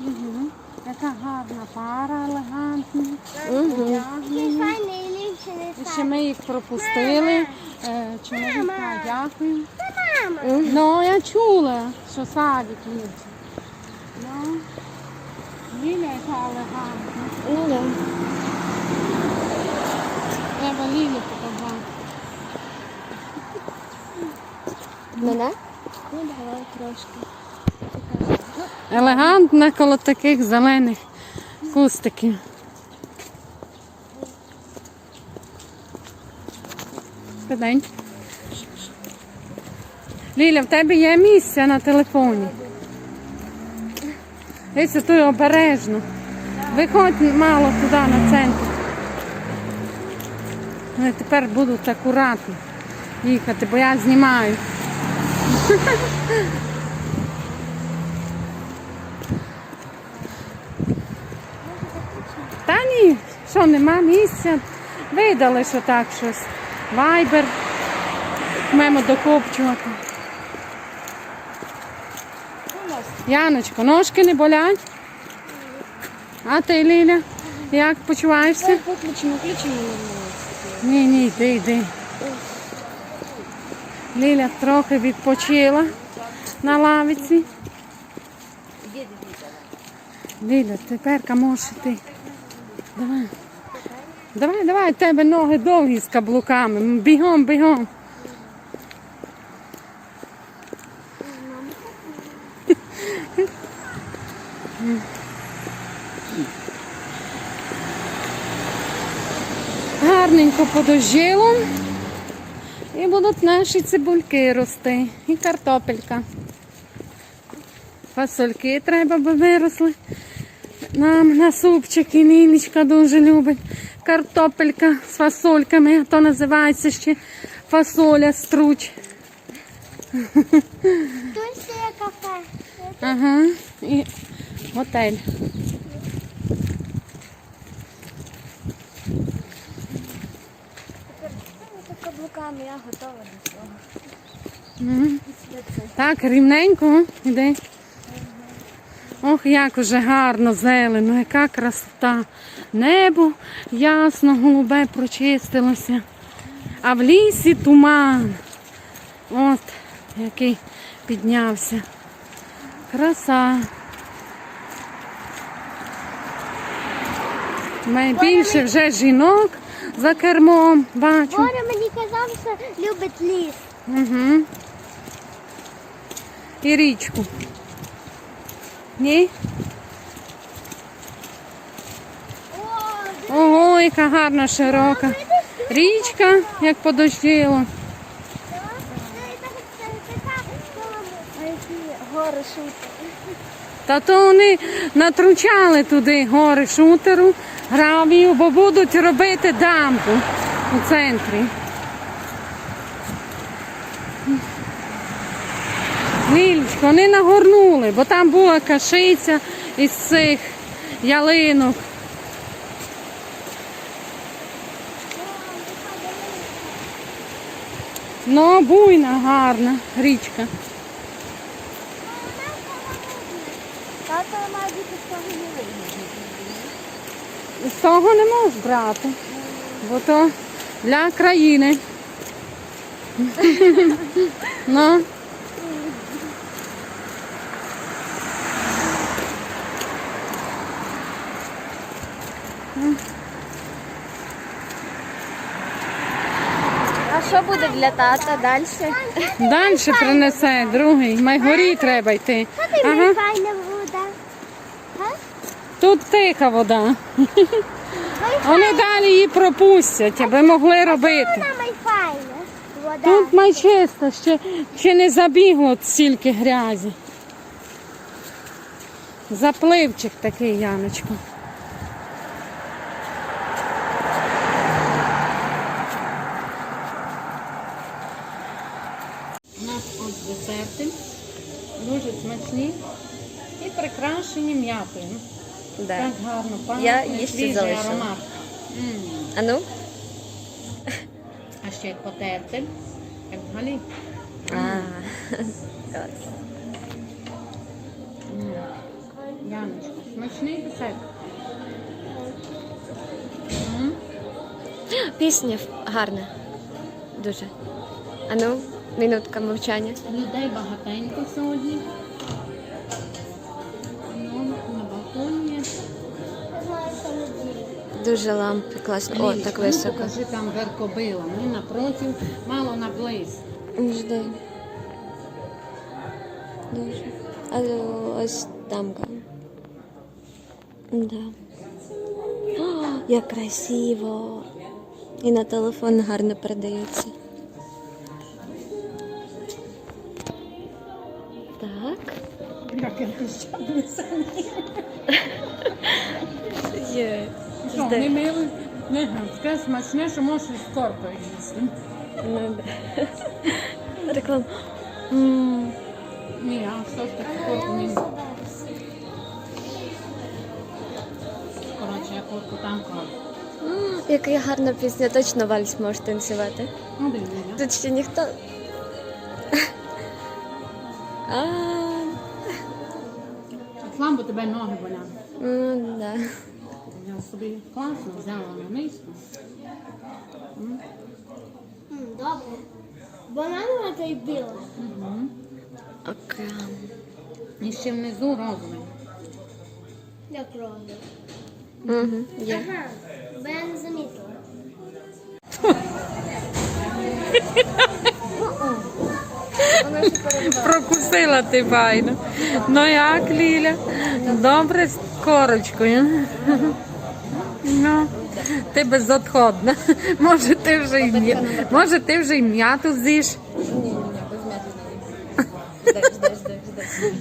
Угу. Яка гарна пара, елегантна. І ще ми їх пропустили. Е, Чоловіка дякую. Мама. Ну, я чула, що садик є. Ну, Ліля яка елегантна. Ну. Треба Лілі показати. Мене? Ну давай трошки. Елегантна коло таких зелених кустиків. Ліля, в тебе є місце на телефоні. Дивіться, тут обережно. Виходь мало туди на центр. Вони тепер будуть акуратно їхати, бо я знімаю. Та ні, що нема місця. Видали, що так щось. Вайбер. Маємо докопчувати. Яночко, ножки не болять? А ти, Ліля, як почуваєшся? Виключимо, включимо. Ні, ні, йди, йди. Ліля трохи відпочила на лавиці. Ліля, тепер можеш йти. Давай. Давай, давай, тебе ноги довгі з каблуками. Бігом, бігом. Гарненько подожило. І будуть наші цибульки рости. І картопелька. Фасольки треба би виросли. Нам на супчики Ніночка дуже любить. Картопелька з фасольками, а то називається ще фасоля струч. Тут ще є кафе. Ага. І готель. Каблуками я готова до. Цього. Так, рівненько іди. Ох, як уже гарно, зелено, яка красота. Небо ясно, голубе прочистилося. А в лісі туман. От, який піднявся. Краса. Найбільше вже жінок за кермом бачу. Боря мені казав, що любить ліс. Угу. І річку. Ні? Ого, яка гарна широка. Річка, як подощило. Та то вони натручали туди гори шутеру, гравію, бо будуть робити дамбу у центрі. Лілечко, вони нагорнули, бо там була кашиця із цих ялинок. Ну, буйна, гарна річка. Тато має бути з того не вийде. З того не можеш брати, бо то для країни. ну. А що буде для тата далі? Далі принесе другий. Майгорі треба йти. Ага. Файна вода. Тут тиха вода. Вони далі її пропустять, аби могли робити. Тут майчисто, ще, ще не забігло стільки грязі. Запливчик такий, Яночко. У нас от десерти, дуже смачні і прикрашені м'ятою. Да. Так гарно, пахне, свіжий залишила. аромат. А ну? А ще потерти. Як взагалі. А, клас. М. Яночка, смачний десерт. М. Пісня гарна. Дуже. А ну, минутка мовчання. Людей багатенько сьогодні. Дуже лампи класно. О, так ну, високо. Покажи там веркобила. Ми напротив, мало наблизь. Жди. Дуже. А ось тамка. Да. О, як красиво. І на телефон гарно передається. Так. Я пищалася. Є. Що, не мили? Не, таке смачне, що можеш із корпою їсти. Реклама. Ні, а що ж таке корпу Коротше, я корпу там корпу. Яка гарна пісня, точно вальс можеш танцювати. Ну. Тут ще ніхто. А, Слабо тебе ноги болять. ну, да. Я собі класно взяла на миску. М, Добре. Бананова та й біла. Окей. І ще внизу розовий. Як роза. Угу, є. Ага, бо я не замітила. Прокусила ти байно. Ну як, Ліля? Добре з корочкою. Ну, ти безотходна. Може, ти вже й м'я- може, ти вже й м'яту з'їш. Ні, ні, ні, без м'яти не Ждай, ждай, ждай, ждай.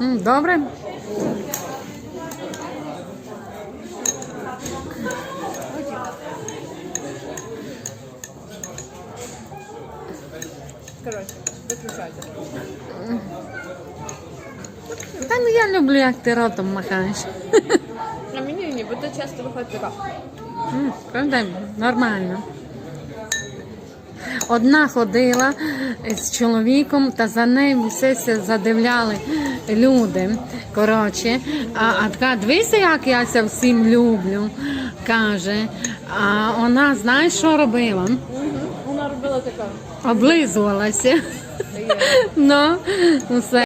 М, Добре. Коротше, виключайте. Та ну я люблю, як ти ротом махаєш. А мені ні, бо то часто виходить така. М, Правда, нормально. Одна ходила з чоловіком, та за нею все се задивляли люди. Коротше, а, а така, дивися, як я ся всім люблю, каже. А вона, знаєш, що робила? Вона робила така. Облизувалася. Ну, все.